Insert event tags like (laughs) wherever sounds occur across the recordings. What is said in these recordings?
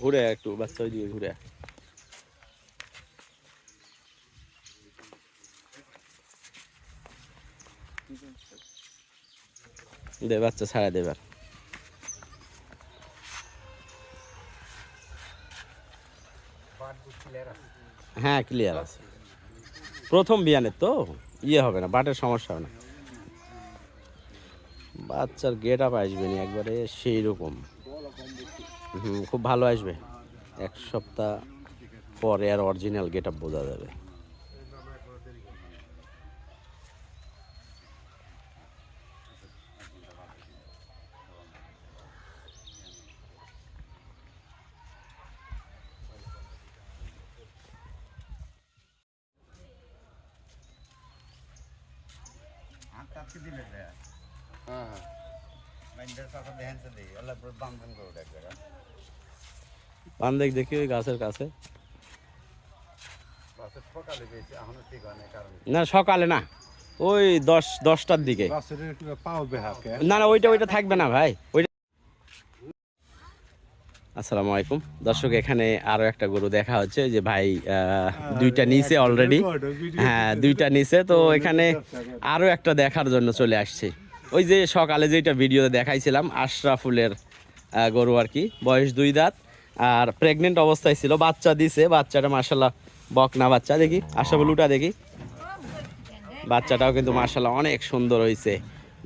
ঘুরে একটু, বাচ্চা ওই দিকে ঘুরে। দে, বাচ্চা ছাড়া দেবার হ্যাঁ ক্লিয়ার আছে। প্রথম বিয়ানের তো ইয়ে হবে না, বাটের সমস্যা হবে না। বাচ্চার গেট আপ আসবে না, একবারে সেই রকম হুম খুব ভালো আসবে। এক সপ্তাহ পরে আর অরিজিনাল গেট আপ বোঝা যাবে। পান দেখ দেখি ওই গাছের কাছে। না, সকালে না। ওই দশ, দশটার দিকে। না না, ওইটা ওইটা থাকবে না ভাই। ওইটা আসসালামু আলাইকুম। দর্শক, এখানে আরও একটা গরু দেখা হচ্ছে যে ভাই দুইটা নিচে অলরেডি হ্যাঁ দুইটা নিচে। তো এখানে আরও একটা দেখার জন্য চলে আসছে। ওই যে সকালে যেটা ভিডিওতে দেখাইছিলাম, আশরাফুলের গরু আর কি, বয়স দুই দাঁত, আর প্রেগনেন্ট অবস্থায় ছিল, বাচ্চা দিছে, বাচ্চাটা মার্শাল্লাহ বকনা বাচ্চা, দেখি, আশরাফুল উঠা দেখি। বাচ্চাটাও কিন্তু মার্শাল্লাহ অনেক সুন্দর হয়েছে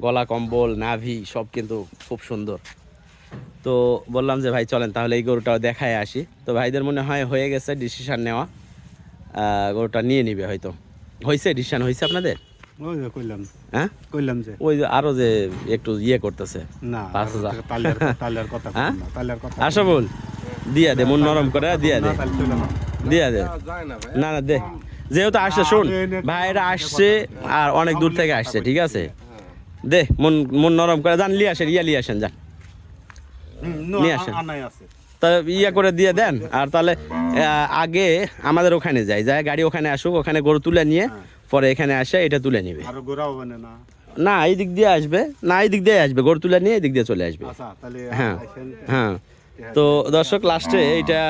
গলা কম্বল, নাভি, সব কিন্তু খুব সুন্দর। তো বললাম যে, ভাই, চলেন, তাহলে এই গরুটাও দেখায় আসি। তো ভাইদের মনে হয় হয়ে গেছে ডিসিশান নেওয়া গরুটা নিয়ে নিবে হয়তো। হয়েছে ডিসিশান হয়েছে আপনাদের? ওই যে কইলাম। হ্যাঁ? কইলাম যে ওই যে আরও যে একটু ইয়ে করতেছে। না পাঁচ হাজার। তালের তালের কথা হ্যাঁ? তালের কথা আশা বল দিয়া দে মন নরম করে দিয়া দে। না, তাহলে চলে না। দিয়া দে। না না দে। যেহেতু আসছে শোন ভাইরা আসছে আর অনেক দূর থেকে আসছে ঠিক আছে? দে মন মন নরম করে যান লিয়ে আসেন ইয়া লিয়ে আসেন যান। নিয়ে আসেন। তা ইয়া করে দিয়ে দেন আর তাহলে আগে আমাদের ওখানে যাই যায় গাড়ি ওখানে আসুক ওখানে গরু তুলে নিয়ে পরে এখানে আসে এটা তুলে নিবে। আরও না? না এই দিক দিয়ে আসবে। না এই দিক দিয়ে আসবে। গরু তুলে নিয়ে এই দিক দিয়ে চলে আসবে। আচ্ছা হ্যাঁ হ্যাঁ। তো দর্শক লাস্টে এইটা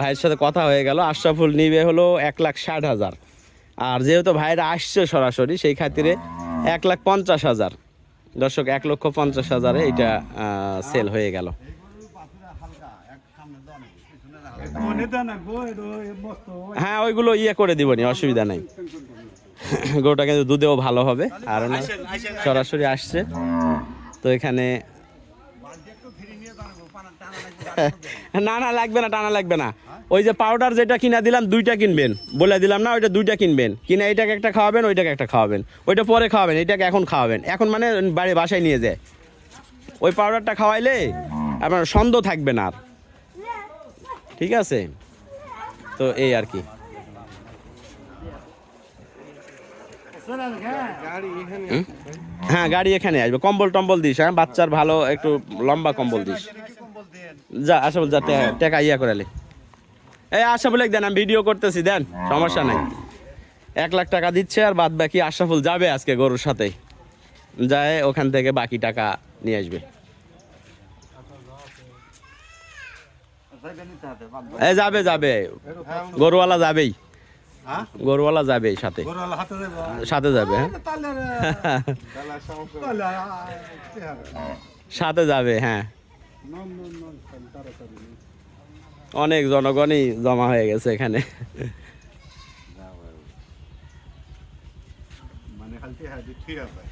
ভাইয়ের সাথে কথা হয়ে গেল। আশরাফুল নিবে হলো এক লাখ ষাট হাজার। আর যেহেতু ভাইরা আসছে সরাসরি সেই খাতিরে এক লাখ পঞ্চাশ হাজার। দর্শক এক লক্ষ পঞ্চাশ হাজারে এটা সেল হয়ে গেল। হ্যাঁ ওইগুলো ইয়ে করে দিবনি অসুবিধা নাই। গরুটা কিন্তু দুধেও ভালো হবে। আর না সরাসরি আসছে। তো এখানে (laughs) না না লাগবে না টানা লাগবে না। ওই যে পাউডার যেটা কিনা দিলাম দুইটা কিনবেন। বলে দিলাম না ওইটা দুইটা কিনবেন। কিনে এইটাকে একটা খাওয়াবেন ওইটাকে একটা খাওয়াবেন। ওইটা পরে খাওয়াবেন এটাকে এখন খাওয়াবেন। এখন মানে বাড়ি বাসায় নিয়ে যায়। ওই পাউডারটা খাওয়াইলে আপনার সন্দেহ থাকবে না আর। ঠিক আছে? তো এই আর কি। হ্যাঁ গাড়ি এখানে আসবে। কম্বল টম্বল দিস হ্যাঁ? বাচ্চার ভালো একটু লম্বা কম্বল দিস। যা, আসা বল, যা টাকা ইয়া করালে এই, আশা বলে দেন, আমি ভিডিও করতেছি, দেন, সমস্যা নাই। এক লাখ টাকা দিচ্ছে আর বাদ বাকি আশরাফুল যাবে আজকে গরুর সাথে। যায় ওখান থেকে বাকি টাকা নিয়ে আসবে। যাবে যাবে। গরুওয়ালা যাবেই। গরুওয়ালা যাবে সাথে। সাথে যাবে হ্যাঁ? সাথে যাবে হ্যাঁ। অনেক জনগণই জমা হয়ে গেছে এখানে। মানে খালি হ্যাঁ ঠিক আছে